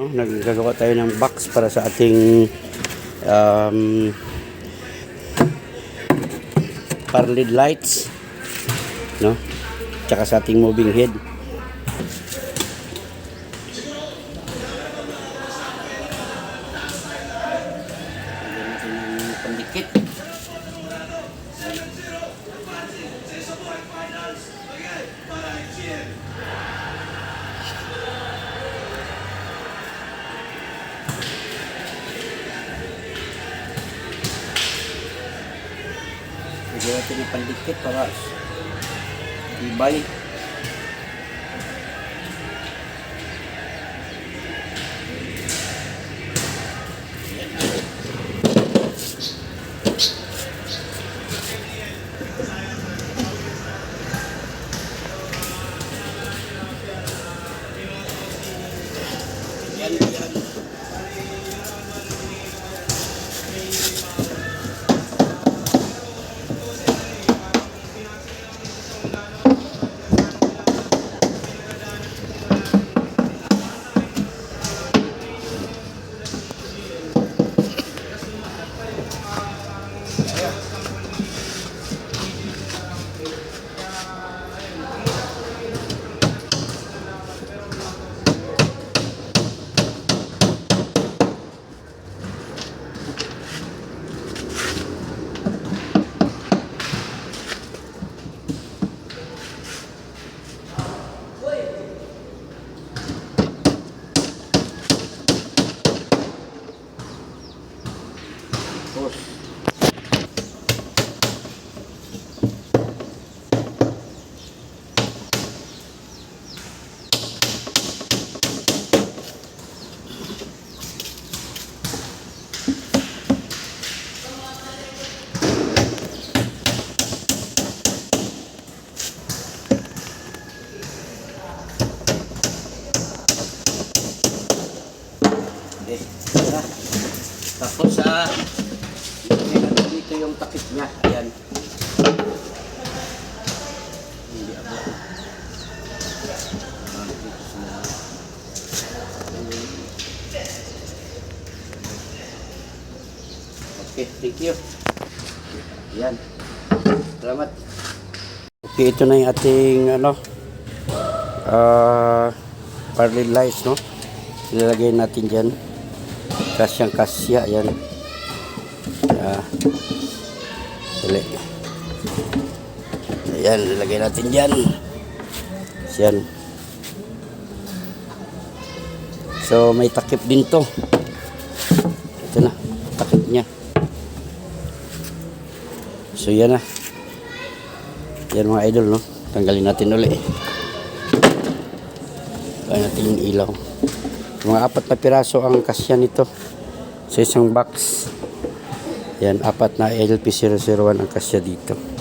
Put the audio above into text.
No, naggagawa tayo ng box para sa ating um, parlid lights no? Tsaka sa ating moving head. Pandikit. Lagyan natin ng pandikit para ibay. Tapos. Tapos sa uh, dito yung takip niya. Ayan. Hindi sa Okay, thank you. Ayan. Salamat. Okay, ito na yung ating ano ah parley lights, no? Ilalagay natin dyan. Kasyang kasya, yan. Ah. Dali. Ayan, ilalagay natin dyan. Yan. So, may takip din to. Ito na, takip niya. So, yan na. Yan mga idol, no? Tanggalin natin uli. Kaya natin yung ilaw. Mga apat na piraso ang kasya nito sa isang box. Yan, apat na LP001 ang kasya dito.